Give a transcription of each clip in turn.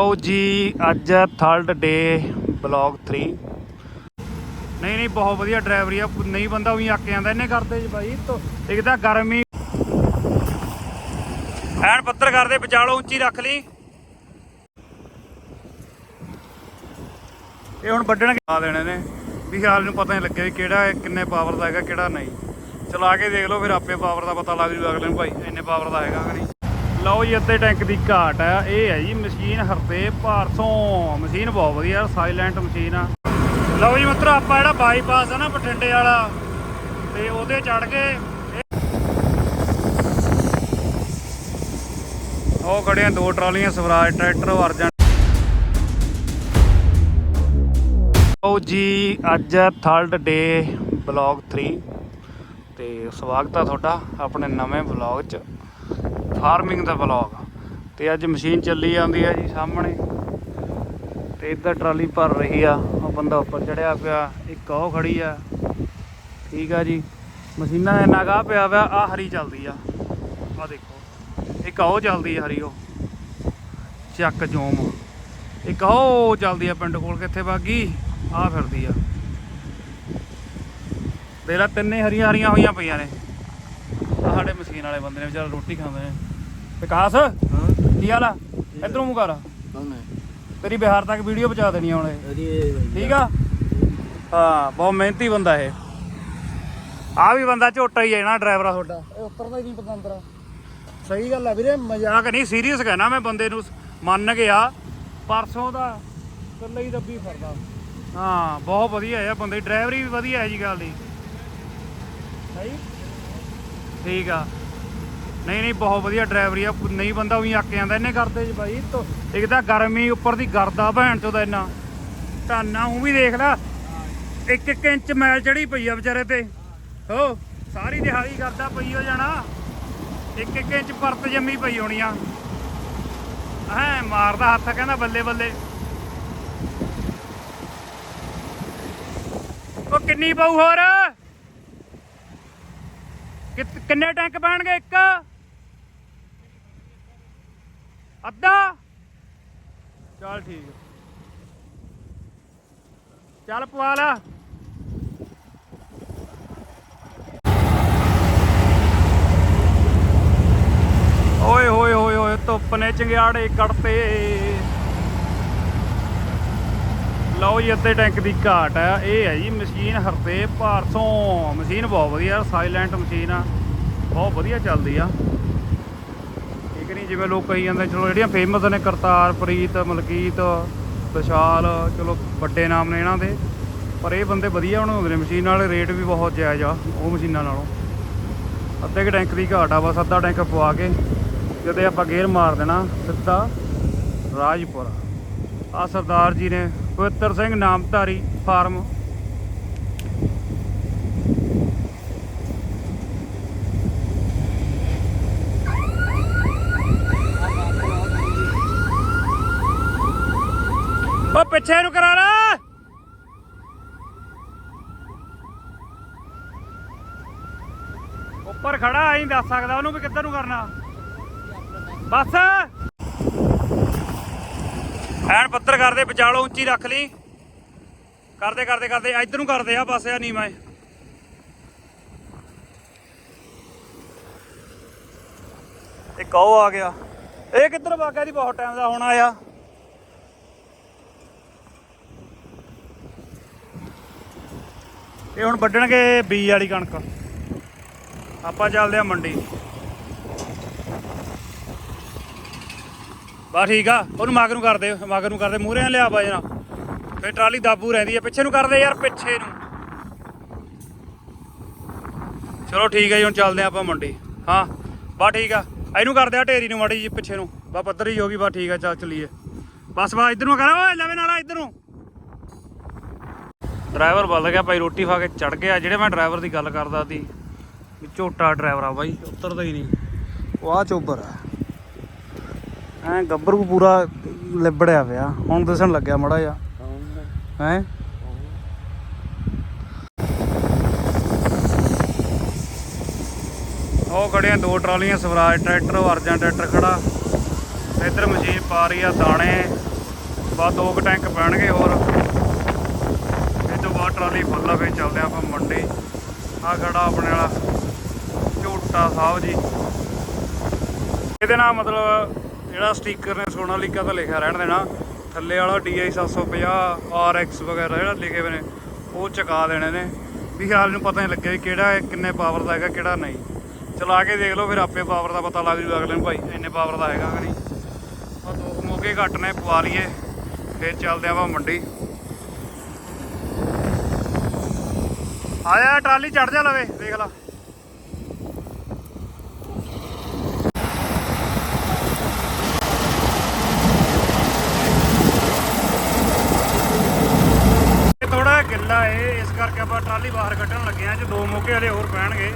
ਲਓ ਜੀ, ਅੱਜ ਥਰਡ ਡੇ ਬਲੌਗ 3 ਨਹੀਂ ਨਹੀਂ, ਬਹੁਤ ਵਧੀਆ ਡਰਾਈਵਰੀ ਆ। ਨਹੀਂ ਬੰਦਾ ਉਹੀ ਆਕੇ ਜਾਂਦਾ ਇਹਨੇ ਕਰਦੇ ਜੀ ਬਾਈ। ਇੱਕ ਤਾਂ ਗਰਮੀ। ਐਨ ਪੱਤਰ ਕਰਦੇ ਵਿਚਾਲੋ ਉੱਚੀ ਰੱਖ ਲਈ। ਇਹ ਹੁਣ ਵੱਢਣ ਆ ਦੇਣੇ ਨੇ। ਵੀ ਹਾਲ ਨੂੰ ਪਤਾ ਨਹੀਂ ਲੱਗਿਆ ਵੀ ਕਿਹੜਾ ਕਿੰਨੇ ਪਾਵਰ ਦਾ ਹੈਗਾ, ਕਿਹੜਾ ਨਹੀਂ। ਚਲਾ ਕੇ ਦੇਖ ਲਓ, ਫਿਰ ਆਪੇ ਪਾਵਰ ਦਾ ਪਤਾ ਲੱਗ ਜੂ ਅਗਲੇ ਨੂੰ ਭਾਈ, ਇੰਨੇ ਪਾਵਰ ਦਾ ਹੈਗਾ ਕਿ ਨਹੀਂ। ਲਓ ਜੀ, ਅੱਧੇ ਟੈਂਕ ਦੀ ਘਾਟ ਆ। ਇਹ ਹੈ ਜੀ ਮਸ਼ੀਨ ਹਰਦੇ ਭਾਰਸੋਂ। ਮਸ਼ੀਨ ਬਹੁਤ ਵਧੀਆ ਸਾਇਲੈਂਟ ਮਸ਼ੀਨ ਆ। ਲਓ ਜੀ ਮਿੱਤਰੋ, ਆਪਾਂ ਜਿਹੜਾ ਬਾਈਪਾਸ ਆ ਨਾ ਬਠਿੰਡੇ ਵਾਲਾ, ਤੇ ਉਹਦੇ ਚੜ ਕੇ ਉਹ ਖੜੀਆਂ ਦੋ ਟਰਾਲੀਆਂ, ਸਵਰਾਜ ਟਰੈਕਟਰ ਅਰਜਨ ਲਓ ਜੀ, ਅੱਜ ਥਰਡ ਡੇ ਬਲੌਗ 3 ਤੇ ਸਵਾਗਤ ਆ ਤੁਹਾਡਾ ਆਪਣੇ ਨਵੇਂ ਬਲੌਗ 'ਚ। ਫਾਰਮਿੰਗ ਦਾ ਬਲੌਗ ਤੇ ਅੱਜ ਮਸ਼ੀਨ ਚੱਲੀ ਜਾਂਦੀ ਆ ਜੀ ਸਾਹਮਣੇ। ਤੇ ਇੱਧਰ ਟਰਾਲੀ ਭਰ ਰਹੀ ਆ। ਉਹ ਬੰਦਾ ਉੱਪਰ ਚੜਿਆ ਪਿਆ। ਇੱਕ ਉਹ ਖੜੀ ਆ। ਠੀਕ ਆ ਜੀ। ਮਸ਼ੀਨਾਂ ਦਾ ਇੰਨਾ ਗਾਹ ਪਿਆ ਵਾ ਆ ਹਰੀ ਚੱਲਦੀ ਆ। ਆ ਦੇਖੋ। ਇੱਕ ਉਹ ਚੱਲਦੀ ਆ ਹਰੀ ਉਹ। ਚੱਕ ਜੋਮ। ਇੱਕ ਉਹ ਚੱਲਦੀ ਆ ਪਿੰਡ ਕੋਲ ਕਿੱਥੇ ਬਾਗੀ? ਆ ਫਿਰਦੀ ਆ। ਦੇਖ ਲੈ, ਤਿੰਨੇ ਹਰੀਆਂ ਹਰੀਆਂ ਹੋਈਆਂ ਪਈਆਂ ਨੇ। ਆ ਸਾਡੇ ਮਸ਼ੀਨ ਵਾਲੇ ਬੰਦੇ ਨੇ ਵਿਚਾਰਾ ਰੋਟੀ ਖਾਂਦੇ ਨੇ। ਵਿਕਾਸ? ਹਾਂ। ਕੀ ਹਾਲ ਆ? ਇਧਰੋਂ ਮੂੰਹ ਕਰ। ਤੇਰੀ ਬਿਹਾਰ ਤੱਕ ਵੀਡੀਓ ਪਹੁੰਚਾ ਦੇਣੀ ਹੁਣ ਇਹ। ਠੀਕ ਆ? ਹਾਂ ਬਹੁਤ ਮਿਹਨਤੀ ਬੰਦਾ ਇਹ। ਆ ਵੀ ਬੰਦਾ ਝੋਟਾ ਹੀ ਹੈ ਨਾ ਡਰਾਈਵਰ ਆ ਤੁਹਾਡਾ। ਇਹ ਉੱਤਰਦਾ ਹੀ ਨਹੀਂ ਪਤੰਦਰਾ ਸਹੀ ਗੱਲ ਆ ਵੀਰੇ ਮਜ਼ਾਕ ਨਹੀਂ ਸੀਰੀਅਸ ਕਹਿਣਾ ਮੈਂ ਬੰਦੇ ਨੂੰ ਮੰਨ ਗਿਆ ਪਰਸੋਂ ਦਾ ਇਕੱਲੇ ਹੀ ਦੱਬੀ ਫਿਰਦਾ। ਹਾਂ ਬਹੁਤ ਵਧੀਆ ਹੈ ਬੰਦੇ ਡਰਾਈਵਰੀ ਵੀ ਵਧੀਆ ਹੈ ਜੀ ਗੱਲ ਦੀ। ਸਹੀ। ਠੀਕ ਆ। ਨਹੀਂ ਨਹੀਂ, ਬਹੁਤ ਵਧੀਆ ਡਰਾਈਵਰੀ ਆ। ਨਹੀਂ ਬੰਦਾ ਉਹੀ ਅੱਕ ਜਾਂਦਾ ਇਹਨੇ ਕਰਦੇ ਜੀ ਬਾਈ। ਇੱਕ ਤਾਂ ਗਰਮੀ ਉੱਪਰ ਦੀ ਗਰਦਾ ਭੈਣ ਚੋਂ ਦਾ ਇੰਨਾ। ਧਾਨਾ ਉਹ ਵੀ ਦੇਖ ਲੈ। ਇੱਕ ਇੱਕ ਇੰਚ ਮੈਲ ਚੜੀ ਪਈ ਆ ਵਿਚਾਰੇ ਤੇ। ਹੋ, ਸਾਰੀ ਦਿਹਾੜੀ ਕਰਦਾ ਪਈ ਹੋ ਜਾਣਾ। ਇੱਕ ਇੱਕ ਇੰਚ ਪਰਤ ਜੰਮੀ ਪਈ ਹੋਣੀ ਆ। ਐ ਮਾਰਦਾ ਹੱਥ, ਕਹਿੰਦਾ ਬੱਲੇ ਬੱਲੇ। ਉਹ ਕਿੰਨੀ ਪਾਉ ਹੋਰ? ਕਿਤ- ਕਿੰਨੇ ਟੈਂਕ ਪੈਣਗੇ ਇੱਕ? ਅੱਧਾ? ਚੱਲ ਠੀਕ ਚੱਲ ਪਵਾ ਲਾ ਓਏ ਹੋਏ ਹੋਏ ਹੋਏ ਧੁੱਪ ਨੇ ਚੰਗਿਆੜੇ ਕੜਤੇ ਲਓ ਜੀ, ਅੱਧੇ ਟੈਂਕ ਦੀ ਘਾਟ ਆ। ਇਹ ਹੈ ਜੀ ਮਸ਼ੀਨ ਹਰਦੇ ਭਾਰਸੋਂ। ਮਸ਼ੀਨ ਬਹੁਤ ਵਧੀਆ ਸਾਇਲੈਂਟ ਮਸ਼ੀਨ ਆ। ਬਹੁਤ ਵਧੀਆ ਚੱਲਦੀ ਆ। ਜਿਵੇਂ ਲੋਕ ਕਹੀ ਜਾਂਦੇ, ਚਲੋ ਜਿਹੜੀਆਂ ਫੇਮਸ ਨੇ ਕਰਤਾਰ, ਪ੍ਰੀਤ, ਮਲਕੀਤ, ਵਿਸ਼ਾਲ, ਚਲੋ ਵੱਡੇ ਨਾਮ ਨੇ ਇਹਨਾਂ ਦੇ, ਪਰ ਇਹ ਬੰਦੇ ਵਧੀਆ ਬਣਾਉਂਦੇ ਨੇ, ਮਸ਼ੀਨ ਵਾਲੇ ਰੇਟ ਵੀ ਬਹੁਤ ਜਾਇਜ਼ ਆ, ਉਹ ਮਸ਼ੀਨਾਂ ਨਾਲੋਂ। ਅੱਧੇ ਕੁ ਟੈਂਕ ਦੀ ਘਾਟ ਆ, ਬਸ ਅੱਧਾ ਟੈਂਕ ਪਵਾ ਕੇ ਜਦੋਂ ਆਪਾਂ ਗੇਅਰ ਮਾਰ ਦੇਣਾ, ਸਿੱਧਾ ਰਾਜਪੁਰਾ। ਆ ਸਰਦਾਰ ਜੀ ਨੇ ਪਵਿੱਤਰ ਸਿੰਘ ਨਾਮਧਾਰੀ ਫਾਰਮ ਪਿੱਛੇ ਨੂੰ ਕਰਾ ਲਾ। ਉੱਪਰ ਖੜਾ ਆਈ ਦੱਸ ਸਕਦਾ ਉਹਨੂੰ ਵੀ ਕਿੱਧਰ ਨੂੰ ਕਰਨਾ। ਬਸ। ਐਨ ਪੱਤਰ ਕਰਦੇ ਵਿਚਾਲੋ ਉੱਚੀ ਰੱਖ ਲਈ। ਕਰਦੇ ਕਰਦੇ ਕਰਦੇ, ਇੱਧਰ ਨੂੰ ਕਰਦੇ ਆ ਪਾਸੇ ਆ ਨੀਵਾਂ ਇਹ। ਕਹੋ ਆ ਗਿਆ। ਇਹ ਕਿੱਧਰ ਵਾਗਾ ਦੀ ਬਹੁਤ ਟਾਈਮ ਦਾ ਹੋਣਾ ਆ ਇਹ ਹੁਣ ਵੱਢਣਗੇ ਬੀਜ ਵਾਲੀ ਕਣਕ। ਆਪਾਂ ਚੱਲਦੇ ਆ ਮੰਡੀ। ਬਾ ਠੀਕ ਆ, ਉਹਨੂੰ ਮਗਰ ਨੂੰ ਕਰਦੇ, ਮਗਰ ਨੂੰ ਕਰਦੇ, ਮੂਹਰੇ ਨਾਲ ਲਿਆ ਬਾਜਣਾ ਫੇ ਟਰਾਲੀ ਦਾਬੂ ਰਹਿੰਦੀ ਹੈ ਪਿੱਛੇ ਨੂੰ ਕਰਦੇ ਯਾਰ, ਪਿੱਛੇ ਨੂੰ। ਚਲੋ ਠੀਕ ਹੈ ਜੀ, ਹੁਣ ਚੱਲਦੇ ਆ ਆਪਾਂ ਮੰਡੀ। ਹਾਂ ਬਾ ਠੀਕ ਆ। ਇਹਨੂੰ ਕਰਦੇ ਆ ਢੇਰੀ ਨੂੰ ਮਾੜੀ ਜੀ ਪਿੱਛੇ ਨੂੰ। ਬਾ ਪੱਧਰ ਹੀ ਹੋਗੀ ਗਈ ਬਾ ਠੀਕ ਆ, ਚੱਲ ਚਲੀਏ। ਬਸ ਬਾ ਇਧਰ ਨੂੰ ਕਰ। ਓਏ, ਲਵੇ ਨਾਲ ਇਧਰ ਨੂੰ। ਡਰਾਈਵਰ ਬਦਲ ਗਿਆ ਭਾਈ ਰੋਟੀ ਖਾ ਕੇ ਚੜ ਗਿਆ। ਜਿਹੜੇ ਮੈਂ ਡਰਾਈਵਰ ਦੀ ਗੱਲ ਕਰਦਾ ਸੀ ਵੀ ਝੋਟਾ ਡਰਾਈਵਰ ਆ ਬਾਈ ਉਤਰਦਾ ਹੀ ਨਹੀਂ। ਉਹ ਆ ਚੋਬਰ ਆ। ਐ ਗੱਭਰੂ ਪੂਰਾ ਲਿਬੜਿਆ ਪਿਆ। ਹੁਣ ਦਿਸਣ ਲੱਗਿਆ ਮੜਾ ਜਾ ਹੈ? ਉਹ ਖੜੀਆਂ ਦੋ ਟਰਾਲੀਆਂ ਸਵਰਾਜ ਟਰੈਕਟਰ ਅਰਜਨ ਟਰੈਕਟਰ ਖੜਾ। ਇੱਧਰ ਮਸ਼ੀਨ ਪਾ ਰਹੀ ਆ ਦਾਣੇ। ਬਾਅਦ ਦੋ ਕੁ ਟੈਂਕ ਪੈਣਗੇ ਹੋਰ। ਟਰਾਲੀ ਫੁੱਲ ਆ ਫੇ ਚੱਲਦੇ ਆਪਾਂ ਮੰਡੀ। ਆ ਖੜਾ ਆਪਣੇ ਵਾਲਾ, ਝੋਟਾ ਸਾਹਿਬ ਜੀ। ਇਹਦੇ ਨਾਲ ਮਤਲਬ ਜਿਹੜਾ ਸਟicker ਨੇ ਸੋਨਾਲੀਕਾ ਤਾਂ ਲਿਖਿਆ ਰਹਿਣ ਦੇਣਾ। ਥੱਲੇ ਵਾਲਾ DI 750 RX ਵਗੈਰਾ ਜਿਹੜਾ ਲਿਖੇ ਹੋਏ ਨੇ, ਉਹ ਚਕਾ ਦੇਣੇ ਨੇ। ਵੀ ਹਾਲ ਨੂੰ ਪਤਾ ਨਹੀਂ ਲੱਗਿਆ ਵੀ ਕਿਹੜਾ ਕਿੰਨੇ ਪਾਵਰ ਦਾ ਹੈਗਾ, ਕਿਹੜਾ ਨਹੀਂ। ਚਲਾ ਕੇ ਦੇਖ ਲਓ, ਫਿਰ ਆਪੇ ਪਾਵਰ ਦਾ ਪਤਾ ਲੱਗ ਜੂ ਅਗਲੇ ਨੂੰ, ਭਾਈ ਇੰਨੇ ਪਾਵਰ ਦਾ ਹੈਗਾ ਕਿ ਨਹੀਂ। ਆ ਦੋ ਕੁ ਮੋਗੇ ਘੱਟ ਨੇ, ਪਵਾ ਲਈਏ, ਫਿਰ ਚੱਲਦੇ ਆਪਾਂ ਮੰਡੀ। ਆਇਆ, ਟਰਾਲੀ ਚੜ ਜਾ ਲਵੇ ਦੇਖ ਲਾ। ਥੋੜਾ ਗਿੱਲਾ ਏ, ਇਸ ਕਰਕੇ ਆਪਾਂ ਟਰਾਲੀ ਬਾਹਰ ਕੱਢਣ ਲੱਗੇ ਆ ਜੇ ਦੋ ਮੋਕੇ ਵਾਲੇ ਹੋਰ ਪੈਣਗੇ।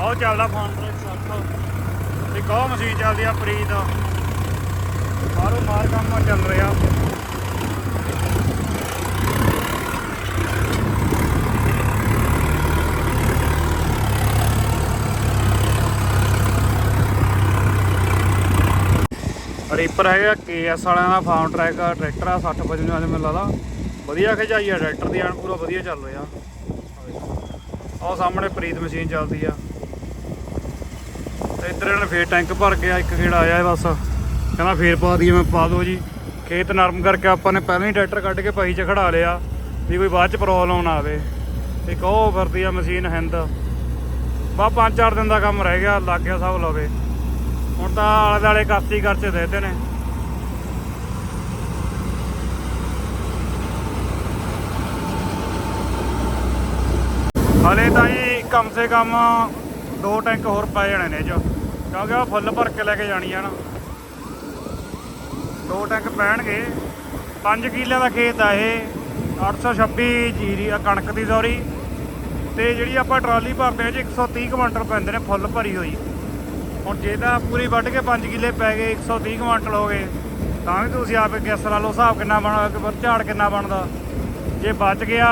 ਆਹ ਚੱਲਦਾ ਫੋਨ ਟਰੈਕ 60 ਇੱਕ ਆਹ ਮਸ਼ੀਨ ਚੱਲਦੀ ਆ, ਪ੍ਰੀਤ। ਬਾਹਰੋਂ ਮਾਰ ਕੰਮ ਚੱਲ ਰਿਹਾ। ਰੀਪਰ ਹੈਗਾ ਕੇਐਸ ਵਾਲਿਆਂ ਦਾ ਫਾਰਮ ਟਰੈਕ ਆ ਟਰੈਕਟਰ ਆ 60 55 ਵਾਲੇ ਮੈਨੂੰ ਲੱਗਦਾ। ਵਧੀਆ ਖਿਚਾਈ ਆ ਟਰੈਕਟਰ ਦੀ ਐਨ ਪੂਰਾ ਵਧੀਆ ਚੱਲ ਰਿਹਾ। ਆਹ ਸਾਹਮਣੇ ਪ੍ਰੀਤ ਮਸ਼ੀਨ ਚੱਲਦੀ ਆ। ਤੇ ਇੱਧਰ ਇਹਨੇ ਫੇਰ ਟੈਂਕ ਭਰ ਕੇ ਆ, ਇੱਕ ਖੇੜਾ ਆਇਆ ਬਸ। ਕਹਿੰਦਾ ਫੇਰ ਪਾ ਦਈਏ, ਮੈਂ ਪਾ ਦੋ ਜੀ। ਖੇਤ ਨਰਮ ਕਰਕੇ ਆਪਾਂ ਨੇ ਪਹਿਲਾਂ ਹੀ ਟਰੈਕਟਰ ਕੱਢ ਕੇ ਪਹੀ 'ਚ ਖੜਾ ਲਿਆ, ਵੀ ਕੋਈ ਬਾਅਦ 'ਚ ਪ੍ਰੋਬਲਮ ਨਾ ਆਵੇ। ਇੱਕ ਉਹ ਫਿਰਦੀ ਆ ਮਸ਼ੀਨ ਹਿੰਦ ਬਾ ਪੰਜ ਚਾਰ ਦਿਨ ਦਾ ਕੰਮ ਰਹਿ ਗਿਆ, ਲੱਗ ਗਿਆ ਸਭ ਲਵੇ। ਹੁਣ ਤਾਂ ਆਲੇ ਦਾਲੇ ਕਾਸਤੀ ਖਰਚੇ ਦੇਤੇ ਨੇ। ਹਲੇ ਤਾਂ ਜੀ ਕਮ ਸੇ ਕਮ ਦੋ ਟੈਂਕ ਹੋਰ ਪੈ ਜਾਣੇ ਨੇ ਜੋ ਕਿਉਂਕਿ ਉਹ ਫੁੱਲ ਭਰ ਕੇ ਲੈ ਕੇ ਜਾਣੀ ਆ ਨਾ। ਦੋ ਟੈਂਕ ਪੈਣਗੇ। 5 ਕਿੱਲੇ ਦਾ ਖੇਤ ਆ ਇਹ 826 ਜੀਰੀ ਆ ਕਣਕ ਦੀ ਸੌਰੀ। ਤੇ ਜਿਹੜੀ ਆਪਾਂ ਟਰਾਲੀ ਭਰਦੇ ਆ ਜੀ 130 ਕੁਇੰਟਲ ਪੈਂਦੇ ਨੇ ਫੁੱਲ ਭਰੀ ਹੋਈ। ਹੁਣ ਜੇ ਤਾਂ ਪੂਰੀ ਵੱਢ ਕੇ 5 ਕਿੱਲੇ ਪੈ ਗਏ 130 ਕੁਇੰਟਲ ਹੋ ਗਏ, ਤਾਂ ਵੀ ਤੁਸੀਂ ਆਪੇ ਗੈਸ ਲਾ ਲਓ ਹਿਸਾਬ ਕਿੰਨਾ ਬਣ ਝਾੜ ਕਿੰਨਾ ਬਣਦਾ। ਜੇ ਬਚ ਗਿਆ,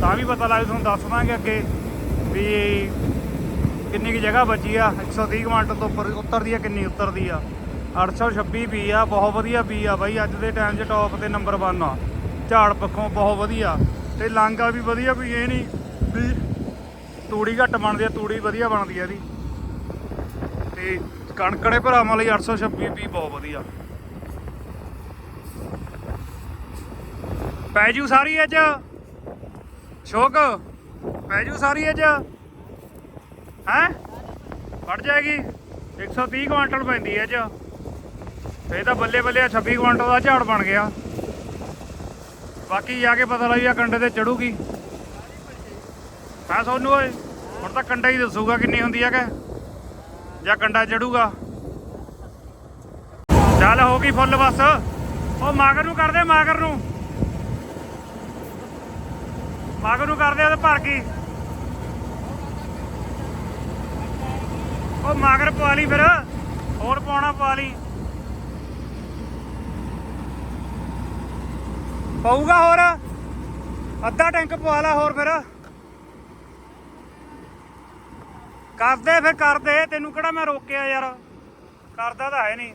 ਤਾਂ ਵੀ ਪਤਾ ਲੱਗ ਤੁਹਾਨੂੰ ਦੱਸ ਦਾਂਗੇ ਅੱਗੇ ਵੀ ਕਿੰਨੀ ਕੀ ਜਗ੍ਹਾ ਬਚੀ ਆ 130 ਕੁਇੰਟਲ ਤੋਂ ਉੱਪਰ ਉੱਤਰਦੀ ਆ, ਕਿੰਨੀ ਉਤਰਦੀ ਆ। 826 ਬੀ ਆ, ਬਹੁਤ ਵਧੀਆ ਬੀ ਆ ਬਾਈ, ਅੱਜ ਦੇ ਟਾਈਮ 'ਚ ਟੌਪ ਤੇ ਨੰਬਰ 1 ਆ। ਝਾੜ ਪੱਖੋਂ ਬਹੁਤ ਵਧੀਆ, ਤੇ ਲਾਂਗਾ ਵੀ ਵਧੀਆ ਵੀ ਇਹ ਨਹੀਂ ਵੀ ਤੂੜੀ ਘੱਟ ਬਣਦੀ ਆ, ਤੂੜੀ ਵਧੀਆ ਬਣਦੀ ਆ ਇਹਦੀ। ਤੇ ਕਣਕੜੇ ਭਰਾਵਾਂ ਲਈ 826 ਵੀ ਬਹੁਤ ਵਧੀਆ। ਪੈ ਜੂ ਸਾਰੀ ਅੱਜ ਸ਼ੋਕ ਪੈ ਜੂ ਸਾਰੀ ਅੱਜ ਹੈ? ਪੜ ਜਾਏਗੀ। 130 ਕੁਇੰਟਲ ਪੈਂਦੀ ਹੈ ਅੱਜ ਇਹ ਤਾਂ ਬੱਲੇ ਬੱਲੇ 26 ਕੁਇੰਟਲ ਦਾ ਝਾੜ ਬਣ ਗਿਆ। ਬਾਕੀ ਜਾ ਕੇ ਪਤਾ ਲੱਗਿਆ ਕੰਡੇ ਤੇ ਚੜੂਗੀ। ਮੈਂ ਸੋਨੂੰ ਓਏ, ਹੁਣ ਤਾਂ ਕੰਡਾ ਹੀ ਦੱਸੂਗਾ ਕਿੰਨੀ ਹੁੰਦੀ ਹੈ ਕਿ। ਜਾਂ ਕੰਡਾ ਚੜੂਗਾ ਚੱਲ ਹੋ ਗਈ ਫੁੱਲ ਬਸ। ਉਹ ਮਾਗਰ ਨੂੰ ਕਰਦੇ ਮਾਗਰ ਨੂੰ। ਮਾਗਰ ਨੂੰ ਕਰਦੇ ਆ ਭਰ ਗਈ ਉਹ ਮਾਗਰ ਪਵਾ ਲਈ ਫਿਰ। ਹੋਰ ਪਾਉਣਾ ਪਵਾ ਲਈ। ਪਊਗਾ ਹੋਰ। ਅੱਧਾ ਟੈਂਕ ਪਵਾ ਲਾ ਹੋਰ ਫਿਰ। ਕਰਦੇ ਫਿਰ ਕਰਦੇ, ਤੈਨੂੰ ਕਿਹੜਾ ਮੈਂ ਰੋਕਿਆ ਯਾਰ? ਕਰਦਾ ਤਾਂ ਹੈ ਨਹੀਂ।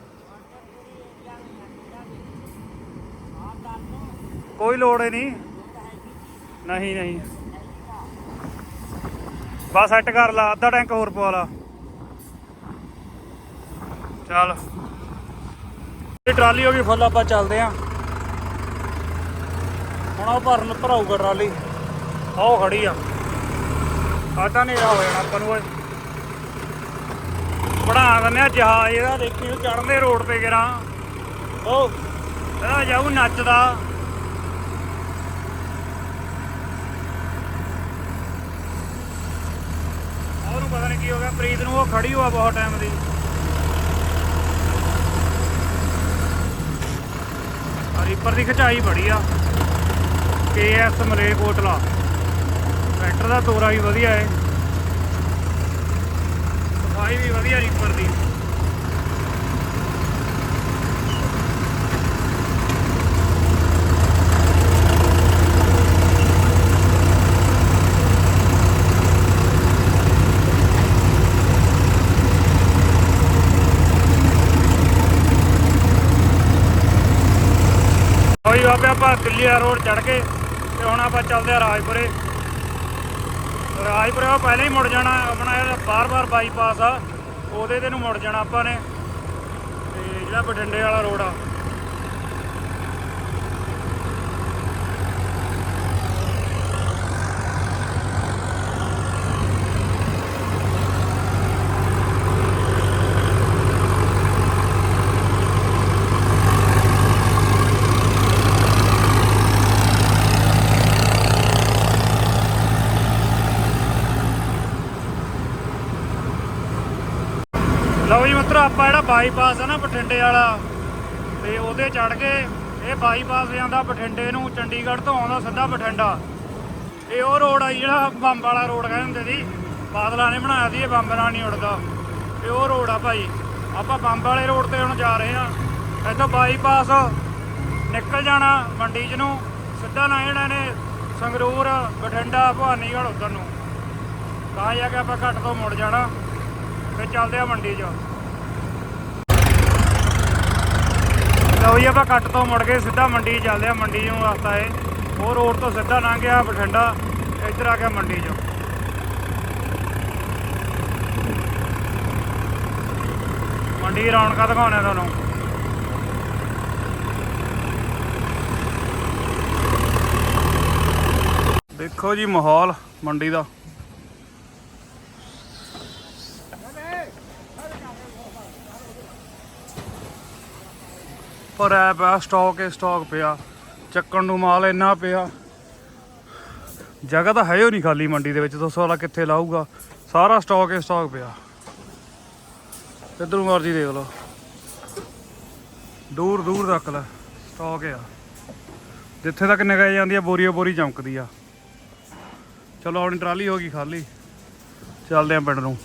ਕੋਈ ਲੋੜ ਹੀ ਨਹੀਂ। ਨਹੀਂ ਨਹੀਂ। ਬਸ ਸੈੱਟ ਕਰ ਲਾ, ਅੱਧਾ ਟੈਂਕ ਹੋਰ ਪਵਾ ਲਾ। ਚੱਲ। ਇਹ ਟਰਾਲੀ ਹੋ ਗਈ ਫੁੱਲ ਆਪਾਂ ਚੱਲਦੇ ਆਂ। ਹੁਣ ਉਹ ਭਰਨ ਭਰਾਊਗਾ ਟਰਾਲੀ। ਆਹ ਖੜੀ ਆ। ਆ ਨੇਰਾ ਹੋ ਜਾਣਾ ਆਪਾਂ ਨੂੰ ਬਣਾ ਦਿੰਦੇ ਆ ਜਹਾਜ਼ ਇਹਦਾ ਦੇਖੀ ਉਹ ਰੋਡ ਤੇ ਗਿਰਾਂ। ਉਹ, ਇਹਦਾ ਜਾਊ ਨੱਚਦਾ। ਉਹਨੂੰ ਪਤਾ ਨਹੀਂ ਕੀ ਹੋ ਗਿਆ, ਪ੍ਰੀਤ ਨੂੰ ਉਹ ਖੜੀ ਹੋਆ ਬਹੁਤ ਟਾਈਮ ਦੀ। ਰੀਪਰ ਦੀ ਖਚਾਈ ਬੜੀ ਆ। ਕੇਐਸ ਮਲੇਕੋਟਲਾ ਟਰੈਕਟਰ ਦਾ ਤੋਰਾ ਵੀ ਵਧੀਆ ਹੈ ਵਧੀਆ ਦੀ। ਆਪਾਂ ਦਿੱਲੀ ਰੋਡ ਚੜ ਕੇ ਤੇ ਹੁਣ ਆਪਾਂ ਚੱਲਦੇ ਆ ਰਾਜਪੁਰੇ। ਰਾਜਪੁਰੇ ਉਹ ਪਹਿਲਾਂ ਹੀ ਮੁੜ ਜਾਣਾ, ਆਪਣਾ ਇਹ ਬਾਰ-ਬਾਰ ਬਾਈਪਾਸ ਆ, ਉਹਦੇ ਤੇ ਨੂੰ ਮੁੜ ਜਾਣਾ ਆਪਾਂ ਨੇ। ਤੇ ਜਿਹੜਾ ਬਠਿੰਡੇ ਵਾਲਾ ਰੋਡ ਆ ਲਓ ਜੀ ਮਿੱਤਰੋ ਆਪਾਂ ਜਿਹੜਾ ਬਾਈਪਾਸ ਹੈ ਨਾ ਬਠਿੰਡੇ ਵਾਲਾ ਤੇ ਉਹਦੇ ਚੜ ਕੇ ਇਹ ਬਾਈਪਾਸ ਜਾਂਦਾ ਬਠਿੰਡੇ ਨੂੰ, ਚੰਡੀਗੜ੍ਹ ਤੋਂ ਆਉਂਦਾ ਸਿੱਧਾ ਬਠਿੰਡਾ। ਇਹ ਉਹ ਰੋਡ ਆ ਜਿਹੜਾ ਬੰਬ ਵਾਲਾ ਰੋਡ ਕਹਿੰਦੇ ਹੁੰਦੇ ਸੀ। ਬਾਦਲਾਂ ਨੇ ਬਣਾਇਆ ਸੀ ਇਹ ਬੰਬ ਨਾਲ ਨਹੀਂ ਉੜਦਾ ਇਹ ਉਹ ਰੋਡ ਆ ਭਾਈ। ਆਪਾਂ ਬੰਬ ਵਾਲੇ ਰੋਡ ਤੇ ਹੁਣ ਜਾ ਰਹੇ ਆ ਇੱਥੋਂ ਬਾਈਪਾਸ ਨਿਕਲ ਜਾਣਾ ਮੰਡੀ ਚ ਨੂੰ। ਸਿੱਧਾ ਨਾ ਇਹਨਾਂ ਨੇ ਸੰਗਰੂਰ, ਬਠਿੰਡਾ, ਭਵਾਨੀਗੜ੍ਹ ਉਧਰ ਨੂੰ। ਤਾਂ ਜਾ ਕੇ ਆਪਾਂ ਘੱਟ ਤੋਂ ਮੁੜ ਜਾਣਾ ਫਿਰ ਚੱਲਦੇ ਆ ਮੰਡੀ 'ਚ। ਲਓ ਜੀ, ਆਪਾਂ ਕੱਟ ਤੋਂ ਮੁੜ ਕੇ ਸਿੱਧਾ ਮੰਡੀ 'ਚ ਚੱਲਦੇ ਆ ਮੰਡੀ ਨੂੰ ਰਸਤਾ ਏ ਉਹ ਰੋਡ ਤੋਂ ਸਿੱਧਾ ਲੰਘ ਗਿਆ ਬਠਿੰਡਾ, ਇੱਧਰ ਆ ਗਿਆ ਮੰਡੀ ਚੋਂ। ਮੰਡੀ ਰੌਣਕਾਂ ਦਿਖਾਉਣਾ ਤੁਹਾਨੂੰ। ਦੇਖੋ ਜੀ ਮਾਹੌਲ ਮੰਡੀ ਦਾ। ਪਰ ਐ ਪਿਆ ਸਟਾਕ ਹੀ ਸਟਾਕ ਪਿਆ। ਚੱਕਣ ਨੂੰ ਮਾਲ ਇੰਨਾ ਪਿਆ। ਜਗ੍ਹਾ ਤਾਂ ਹੈ ਹੀ ਨਹੀਂ ਖਾਲੀ ਮੰਡੀ ਦੇ ਵਿੱਚ, ਦੱਸੋ ਵਾਲਾ ਕਿੱਥੇ ਲਾਊਗਾ। ਸਾਰਾ ਸਟਾਕ ਹੀ ਸਟਾਕ ਪਿਆ। ਕਿੱਧਰੋਂ ਮਰਜ਼ੀ ਦੇਖ ਲਓ। ਦੂਰ ਦੂਰ ਤੱਕ ਲੈ ਸਟਾਕ ਆ। ਜਿੱਥੇ ਤੱਕ ਨਿਗਾਹ ਜਾਂਦੀ ਆ ਬੋਰੀ ਬੋਰੀ ਚਮਕਦੀ ਆ। ਚਲੋ ਆਪਣੀ ਟਰਾਲੀ ਹੋ ਗਈ ਖਾਲੀ। ਚੱਲਦੇ ਆ ਪਿੰਡ ਨੂੰ।